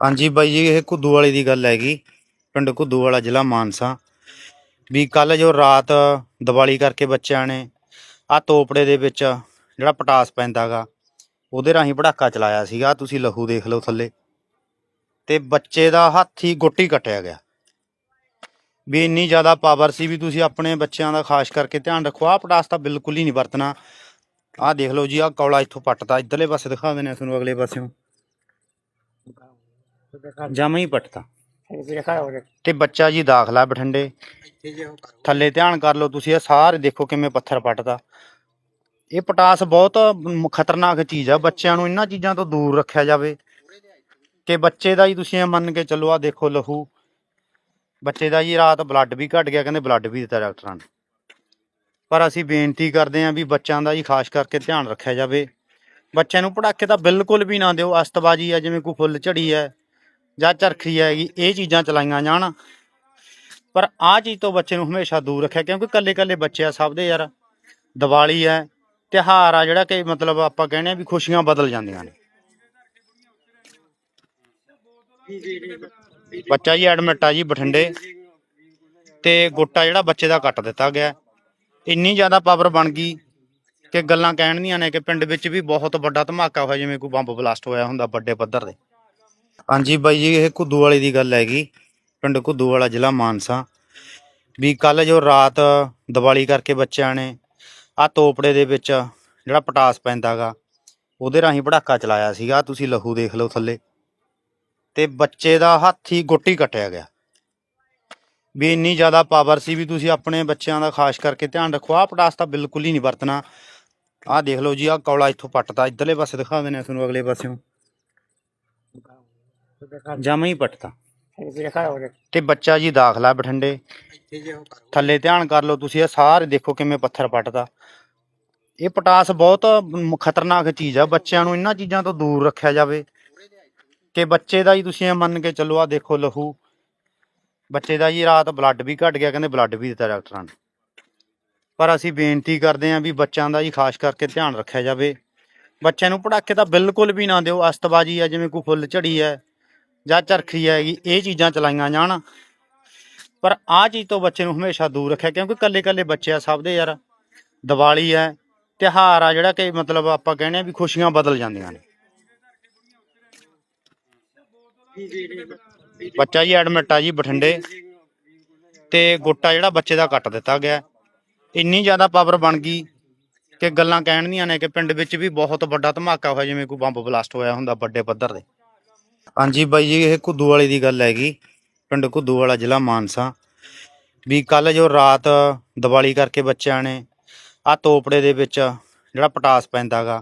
ਹਾਂਜੀ ਬਾਈ ਜੀ, ਇਹ ਘੁੱਦੂ ਵਾਲੀ ਦੀ ਗੱਲ ਹੈਗੀ। ਪਿੰਡ ਘੁੱਦੂ ਵਾਲਾ ਜ਼ਿਲ੍ਹਾ ਮਾਨਸਾ। ਵੀ ਕੱਲ ਜੋ ਰਾਤ ਦੀਵਾਲੀ ਕਰਕੇ ਬੱਚਿਆਂ ਨੇ ਆ ਤੋਪੜੇ ਦੇ ਵਿੱਚ ਜਿਹੜਾ ਪਟਾਸ ਪੈਂਦਾਗਾ, ਉਹਦੇ ਰਾਹੀਂ ਪੜਾਕਾ ਚਲਾਇਆ ਸੀਗਾ। ਤੁਸੀਂ ਲਹੂ ਦੇਖ ਲਓ ਥੱਲੇ। ਤੇ ਬੱਚੇ ਦਾ ਹੱਥ ਹੀ ਗੋਟੀ ਕੱਟਿਆ ਗਿਆ। ਵੀ ਇੰਨੀ ਜ਼ਿਆਦਾ ਪਾਵਰ ਸੀ ਵੀ ਤੁਸੀਂ ਆਪਣੇ ਬੱਚਿਆਂ ਦਾ ਖਾਸ ਕਰਕੇ ਧਿਆਨ ਰੱਖੋ। ਆਹ ਪਟਾਸ ਤਾਂ ਬਿਲਕੁਲ ਹੀ ਨਹੀਂ ਵਰਤਣਾ। ਆਹ ਦੇਖ ਲਓ ਜੀ, ਆਹ ਕੌਲਾ ਇੱਥੋਂ ਪੱਟਦਾ। ਇੱਧਰਲੇ ਪਾਸੇ ਦਿਖਾ ਦਿੰਦੇ ਆ ਤੁਹਾਨੂੰ, ਅਗਲੇ ਪਾਸਿਓਂ। ਜਮਾ ਹੀ ਪੱਟਦਾ ਤੇ। ਬੱਚਾ ਜੀ ਦਾਖਲਾ ਬਠਿੰਡੇ। ਥੱਲੇ ਧਿਆਨ ਕਰ ਲਓ ਤੁਸੀਂ ਇਹ ਸਾਰੇ ਦੇਖੋ ਕਿਵੇਂ ਪੱਥਰ ਪੱਟਦਾ। ਇਹ ਪਟਾਸ ਬਹੁਤ ਖਤਰਨਾਕ ਚੀਜ਼ ਆ ਬੱਚਿਆਂ ਨੂੰ ਇਹਨਾਂ ਚੀਜ਼ਾਂ ਤੋਂ ਦੂਰ ਰੱਖਿਆ ਜਾਵੇ। ਕਿ ਬੱਚੇ ਦਾ ਹੀ ਤੁਸੀਂ ਇਹ ਮੰਨ ਕੇ ਚੱਲੋ ਆ ਦੇਖੋ ਲਹੂ। ਬੱਚੇ ਦਾ ਜੀ ਰਾਤ ਬਲੱਡ ਵੀ ਘਟ ਗਿਆ ਕਹਿੰਦੇ ਬਲੱਡ ਵੀ ਦਿੱਤਾ ਡਾਕਟਰਾਂ ਨੇ। ਪਰ ਅਸੀਂ ਬੇਨਤੀ ਕਰਦੇ ਹਾਂ ਵੀ ਬੱਚਿਆਂ ਦਾ ਜੀ ਖਾਸ ਕਰਕੇ ਧਿਆਨ ਰੱਖਿਆ ਜਾਵੇ। ਬੱਚਿਆਂ ਨੂੰ ਪੜਾਕੇ ਤਾਂ ਬਿਲਕੁਲ ਵੀ ਨਾ ਦਿਓ ਅਸਤਬਾਜੀ ਆ ਜਿਵੇਂ ਕੋਈ ਫੁੱਲ ਝੜੀ ਹੈ। ਜਾਂ ਚਰਖੀ ਹੈਗੀ ਇਹ ਚੀਜ਼ਾਂ ਚਲਾਈਆਂ ਜਾਣ। ਪਰ ਆਹ ਚੀਜ਼ ਤੋਂ ਬੱਚੇ ਨੂੰ ਹਮੇਸ਼ਾ ਦੂਰ ਰੱਖਿਆ, ਕਿਉਂਕਿ ਕੱਲੇ ਕੱਲੇ ਬੱਚੇ ਆ ਸਭ ਦੇ ਯਾਰ। ਦੀਵਾਲੀ ਹੈ, ਤਿਉਹਾਰ ਆ, ਜਿਹੜਾ ਕਿ ਮਤਲਬ ਆਪਾਂ ਕਹਿੰਦੇ ਆ ਵੀ ਖੁਸ਼ੀਆਂ ਬਦਲ ਜਾਂਦੀਆਂ ਨੇ। ਬੱਚਾ ਜੀ ਐਡਮਿਟ ਆ ਜੀ ਬਠਿੰਡੇ। ਤੇ ਗੋਟਾ ਜਿਹੜਾ ਬੱਚੇ ਦਾ ਕੱਟ ਦਿੱਤਾ ਗਿਆ। ਇੰਨੀ ਜ਼ਿਆਦਾ ਪਾਵਰ ਬਣ ਗਈ ਕਿ ਗੱਲਾਂ ਕਹਿਣ ਦੀਆਂ ਨੇ ਕਿ ਪਿੰਡ ਵਿੱਚ ਵੀ ਬਹੁਤ ਵੱਡਾ ਧਮਾਕਾ ਹੋਇਆ, ਜਿਵੇਂ ਕੋਈ ਬੰਬ ਬਲਾਸਟ ਹੋਇਆ ਹੁੰਦਾ ਵੱਡੇ ਪੱਧਰ ਦੇ ਹਾਂਜੀ ਬਾਈ ਜੀ, ਇਹ ਕੁੱਦੂ ਵਾਲੇ ਦੀ ਗੱਲ ਹੈਗੀ। ਪਿੰਡ ਕੁੱਦੂ ਵਾਲਾ ਜ਼ਿਲ੍ਹਾ ਮਾਨਸਾ। ਵੀ ਕੱਲ ਜੋ ਰਾਤ ਦੀਵਾਲੀ ਕਰਕੇ ਬੱਚਿਆਂ ਨੇ ਆ ਤੋਪੜੇ ਦੇ ਵਿੱਚ ਜਿਹੜਾ ਪਟਾਸ ਪੈਂਦਾਗਾ, ਉਹਦੇ ਰਾਹੀਂ ਪੜਾਕਾ ਚਲਾਇਆ ਸੀਗਾ। ਤੁਸੀਂ ਲਹੂ ਦੇਖ ਲਓ ਥੱਲੇ। ਤੇ ਬੱਚੇ ਦਾ ਹੱਥ ਹੀ ਗੋਟੀ ਕੱਟਿਆ ਗਿਆ। ਵੀ ਇੰਨੀ ਜ਼ਿਆਦਾ ਪਾਵਰ ਸੀ ਵੀ ਤੁਸੀਂ ਆਪਣੇ ਬੱਚਿਆਂ ਦਾ ਖਾਸ ਕਰਕੇ ਧਿਆਨ ਰੱਖੋ। ਆਹ ਪਟਾਸ ਤਾਂ ਬਿਲਕੁਲ ਹੀ ਨਹੀਂ ਵਰਤਣਾ। ਆਹ ਦੇਖ ਲਓ ਜੀ, ਆਹ ਕੌਲਾ ਇੱਥੋਂ ਪੱਟਦਾ। ਇੱਧਰਲੇ ਪਾਸੇ ਦਿਖਾ ਦਿੰਦੇ ਆ ਤੁਹਾਨੂੰ ਅਗਲੇ ਪਾਸਿਓਂ। ਜਮਾ ਹੀ ਪੱਟਦਾ ਤੇ ਬੱਚਾ ਜੀ ਦਾਖਲਾ ਬਠਿੰਡੇ। ਥੱਲੇ ਧਿਆਨ ਕਰ ਲਓ ਤੁਸੀਂ ਇਹ ਸਾਰੇ ਦੇਖੋ ਕਿਵੇਂ ਪੱਥਰ ਪੱਟਦਾ। ਇਹ ਪਟਾਸ ਬਹੁਤ ਖਤਰਨਾਕ ਚੀਜ਼ ਆ ਬੱਚਿਆਂ ਨੂੰ ਇਹਨਾਂ ਚੀਜ਼ਾਂ ਤੋਂ ਦੂਰ ਰੱਖਿਆ ਜਾਵੇ। ਕਿ ਬੱਚੇ ਦਾ ਹੀ ਤੁਸੀਂ ਇਹ ਮੰਨ ਕੇ ਚੱਲੋ ਆ ਦੇਖੋ ਲਹੂ। ਬੱਚੇ ਦਾ ਜੀ ਰਾਤ ਬਲੱਡ ਵੀ ਘਟ ਗਿਆ ਕਹਿੰਦੇ ਬਲੱਡ ਵੀ ਦਿੱਤਾ ਡਾਕਟਰਾਂ ਨੇ। ਪਰ ਅਸੀਂ ਬੇਨਤੀ ਕਰਦੇ ਹਾਂ ਵੀ ਬੱਚਿਆਂ ਦਾ ਜੀ ਖਾਸ ਕਰਕੇ ਧਿਆਨ ਰੱਖਿਆ ਜਾਵੇ। ਬੱਚਿਆਂ ਨੂੰ ਪੜਾਕੇ ਤਾਂ ਬਿਲਕੁਲ ਵੀ ਨਾ ਦਿਓ ਅਸਤਬਾਜੀ ਆ ਜਿਵੇਂ ਕੋਈ ਫੁੱਲ ਝੜੀ ਹੈ। ਜਾਂ ਚਰਖੀ ਹੈਗੀ ਇਹ ਚੀਜ਼ਾਂ ਚਲਾਈਆਂ ਜਾਣ। ਪਰ ਆਹ ਚੀਜ਼ ਤੋਂ ਬੱਚੇ ਨੂੰ ਹਮੇਸ਼ਾ ਦੂਰ ਰੱਖਿਆ, ਕਿਉਂਕਿ ਕੱਲੇ ਕੱਲੇ ਬੱਚੇ ਆ ਸਭ ਦੇ ਯਾਰ। ਦੀਵਾਲੀ ਹੈ, ਤਿਉਹਾਰ ਆ, ਜਿਹੜਾ ਕਿ ਮਤਲਬ ਆਪਾਂ ਕਹਿੰਦੇ ਆ ਵੀ ਖੁਸ਼ੀਆਂ ਬਦਲ ਜਾਂਦੀਆਂ ਨੇ। ਬੱਚਾ ਜੀ, ਐਡਮਿਟ ਆ ਜੀ ਬਠਿੰਡੇ, ਤੇ ਗੋਟਾ ਜਿਹੜਾ ਬੱਚੇ ਦਾ ਕੱਟ ਦਿੱਤਾ ਗਿਆ। ਇੰਨੀ ਜ਼ਿਆਦਾ ਪਾਵਰ ਬਣ ਗਈ ਕਿ ਗੱਲਾਂ ਕਹਿਣ ਦੀਆਂ ਨੇ ਕਿ ਪਿੰਡ ਵਿੱਚ ਵੀ ਬਹੁਤ ਵੱਡਾ ਧਮਾਕਾ ਹੋਇਆ, ਜਿਵੇਂ ਕੋਈ ਬੰਬ ਬਲਾਸਟ ਹੋਇਆ ਹੁੰਦਾ ਵੱਡੇ ਪੱਧਰ ਤੇ। ਹਾਂਜੀ ਬਾਈ ਜੀ, ਇਹ ਕੁੱਦੂ ਵਾਲੇ ਦੀ ਗੱਲ ਹੈਗੀ, ਪਿੰਡ ਕੁੱਦੂ ਵਾਲਾ ਜ਼ਿਲ੍ਹਾ ਮਾਨਸਾ। ਵੀ ਕੱਲ ਜੋ ਰਾਤ ਦੀਵਾਲੀ ਕਰਕੇ ਬੱਚਿਆਂ ਨੇ ਆ ਤੋਪੜੇ ਦੇ ਵਿੱਚ ਜਿਹੜਾ ਪਟਾਸ ਪੈਂਦਾਗਾ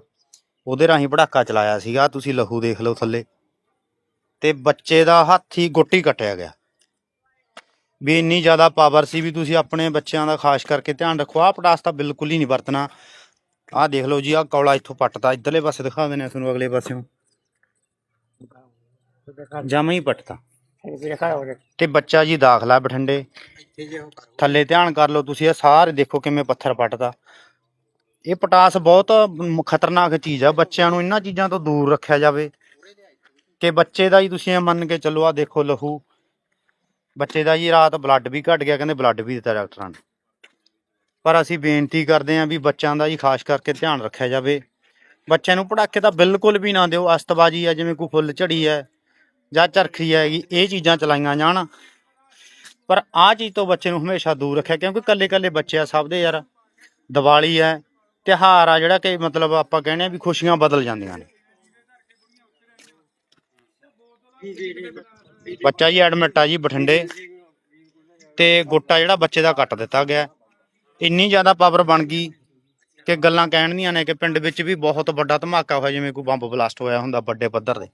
ਉਹਦੇ ਰਾਹੀਂ ਪੜਾਕਾ ਚਲਾਇਆ ਸੀਗਾ। ਤੁਸੀਂ ਲਹੂ ਦੇਖ ਲਓ ਥੱਲੇ। ਤੇ ਬੱਚੇ ਦਾ ਹੱਥ ਹੀ ਗੋਟੀ ਕੱਟਿਆ ਗਿਆ। ਵੀ ਇੰਨੀ ਜ਼ਿਆਦਾ ਪਾਵਰ ਸੀ ਵੀ ਤੁਸੀਂ ਆਪਣੇ ਬੱਚਿਆਂ ਦਾ ਖਾਸ ਕਰਕੇ ਧਿਆਨ ਰੱਖੋ। ਆਹ ਪਟਾਸ ਤਾਂ ਬਿਲਕੁਲ ਹੀ ਨਹੀਂ ਵਰਤਣਾ। ਆਹ ਦੇਖ ਲਓ ਜੀ, ਆਹ ਕੌਲਾ ਇੱਥੋਂ ਪੱਟਦਾ। ਇੱਧਰਲੇ ਪਾਸੇ ਦਿਖਾ ਦਿੰਦੇ ਆ ਤੁਹਾਨੂੰ, ਅਗਲੇ ਪਾਸਿਓਂ। ਜਮਾ ਹੀ ਪੱਟਦਾ ਤੇ ਬੱਚਾ ਜੀ ਦਾਖਲਾ ਬਠਿੰਡੇ। ਥੱਲੇ ਧਿਆਨ ਕਰ ਲਓ ਤੁਸੀਂ ਇਹ ਸਾਰੇ ਦੇਖੋ ਕਿਵੇਂ ਪੱਥਰ ਪੱਟਦਾ। ਇਹ ਪਟਾਸ ਬਹੁਤ ਖਤਰਨਾਕ ਚੀਜ਼ ਆ ਬੱਚਿਆਂ ਨੂੰ ਇਹਨਾਂ ਚੀਜ਼ਾਂ ਤੋਂ ਦੂਰ ਰੱਖਿਆ ਜਾਵੇ। ਕਿ ਬੱਚੇ ਦਾ ਹੀ ਤੁਸੀਂ ਇਹ ਮੰਨ ਕੇ ਚੱਲੋ ਆ ਦੇਖੋ ਲਹੂ। ਬੱਚੇ ਦਾ ਜੀ ਰਾਤ ਬਲੱਡ ਵੀ ਘਟ ਗਿਆ ਕਹਿੰਦੇ ਬਲੱਡ ਵੀ ਦਿੱਤਾ ਡਾਕਟਰਾਂ ਨੇ। ਪਰ ਅਸੀਂ ਬੇਨਤੀ ਕਰਦੇ ਹਾਂ ਵੀ ਬੱਚਿਆਂ ਦਾ ਜੀ ਖਾਸ ਕਰਕੇ ਧਿਆਨ ਰੱਖਿਆ ਜਾਵੇ। ਬੱਚਿਆਂ ਨੂੰ ਪੜਾਕੇ ਤਾਂ ਬਿਲਕੁਲ ਵੀ ਨਾ ਦਿਓ ਅਸਤਬਾਜੀ ਆ ਜਿਵੇਂ ਕੋਈ ਫੁੱਲ ਝੜੀ ਹੈ। ਜਾਂ ਚਰਖੀ ਹੈਗੀ ਇਹ ਚੀਜ਼ਾਂ ਚਲਾਈਆਂ ਜਾਣ। ਪਰ ਆਹ ਚੀਜ਼ ਤੋਂ ਬੱਚੇ ਨੂੰ ਹਮੇਸ਼ਾ ਦੂਰ ਰੱਖਿਆ, ਕਿਉਂਕਿ ਕੱਲੇ ਕੱਲੇ ਬੱਚੇ ਆ ਸਭ ਦੇ ਯਾਰ। ਦੀਵਾਲੀ ਹੈ, ਤਿਉਹਾਰ ਆ, ਜਿਹੜਾ ਕਿ ਮਤਲਬ ਆਪਾਂ ਕਹਿੰਦੇ ਆ ਵੀ ਖੁਸ਼ੀਆਂ ਬਦਲ ਜਾਂਦੀਆਂ ਨੇ। ਬੱਚਾ ਜੀ ਐਡਮਿਟ ਆ ਜੀ ਬਠਿੰਡੇ। ਤੇ ਗੋਟਾ ਜਿਹੜਾ ਬੱਚੇ ਦਾ ਕੱਟ ਦਿੱਤਾ ਗਿਆ। ਇੰਨੀ ਜ਼ਿਆਦਾ ਪਾਵਰ ਬਣ ਗਈ ਕਿ ਗੱਲਾਂ ਕਹਿਣ ਦੀਆਂ ਨੇ ਕਿ ਪਿੰਡ ਵਿੱਚ ਵੀ ਬਹੁਤ ਵੱਡਾ ਧਮਾਕਾ ਹੋਇਆ, ਜਿਵੇਂ ਕੋਈ ਬੰਬ ਬਲਾਸਟ ਹੋਇਆ ਹੁੰਦਾ ਵੱਡੇ ਪੱਧਰ ਦੇ